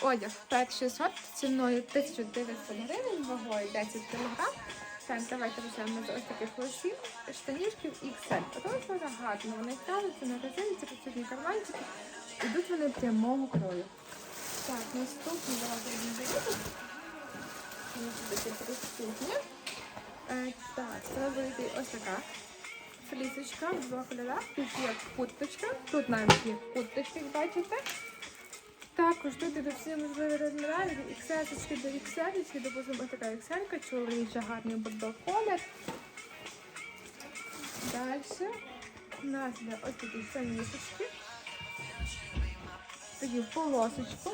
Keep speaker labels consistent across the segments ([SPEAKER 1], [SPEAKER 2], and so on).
[SPEAKER 1] одяг 5600 ціною 1900 гривень, вагою 10 кг. Так, давайте почнемо з ось таких лосів, штанішків XL. Вони гарно, вони ставляться на резинці, присутні карманчики. Ідуть вони прямого крою. Так, наступні давайте. Ось такі присутні. Е, так, це буде ось така флісочка в два кольорах. Тут є курточка, тут навіть є курточки, бачите. Також тут іде всі можливі розміри, від XS до XL, допустимо, ось така XL, чоловіча гарний бордов колір. Далі у нас є ось такі самісочки. Такі полосочку.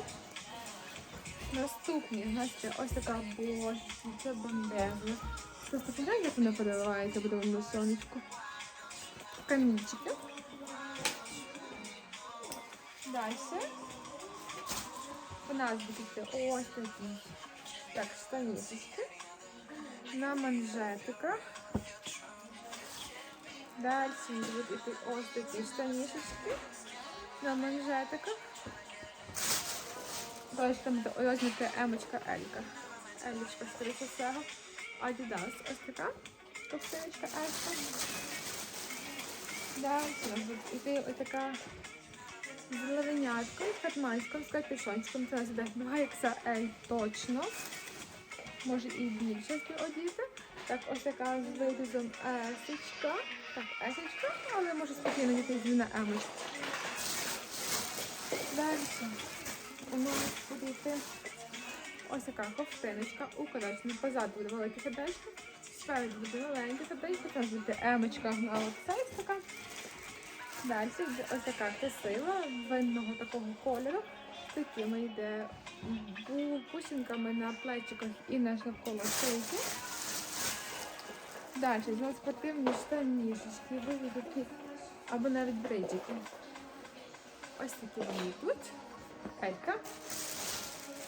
[SPEAKER 1] Наступні у нас є ось така боже, це бомбезна. Просто подивіться, як вона подавається, буде вам на сонечку. Камінчики. Далі. Нас будуть ось такі так, штанісочки на манжетиках. Далі будуть іти ось такі штанішечки на манжетиках. Далі там розмірка емочка Елька. Елічка скоріше всього. Адідас ось така ковтиночка Елька. Далі у нас буде іти ось така з левеняткою, з катманськом, з капюшончиком. Це у нас іде 2XL точно. Може і більше одіти. Так, ось така з вирізом есочка. Так, есочка, але може спокійно діти на емочку. Далі у нас буде ось така ковтиночка, укорочена. Позаду буде велике сердечко, спереду буде маленьке сердечко, там буде емочка на оцей така. Далі буде ось така красива, винного такого кольору. Такими йде бу- бусинками на плечиках і на навколо шийки. Далі знову спортивні штанішечки, вигляд такі, або навіть бриджики. Ось такі вони тут. Елька.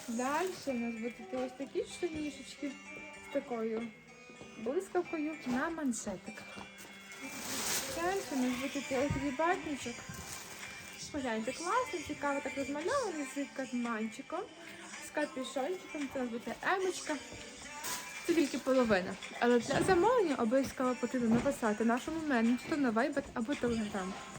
[SPEAKER 1] Далі у нас будуть ось такі штанішечки з такою блискавкою на маншетиках. У нас буде ось батничок. Погляньте, класно, цікаво так розмальований з карманчиком, з капюшончиком, це буде емочка. Це тільки половина. Але для замовлення обов'язково потрібно написати нашому менеджеру на Viber або Telegram.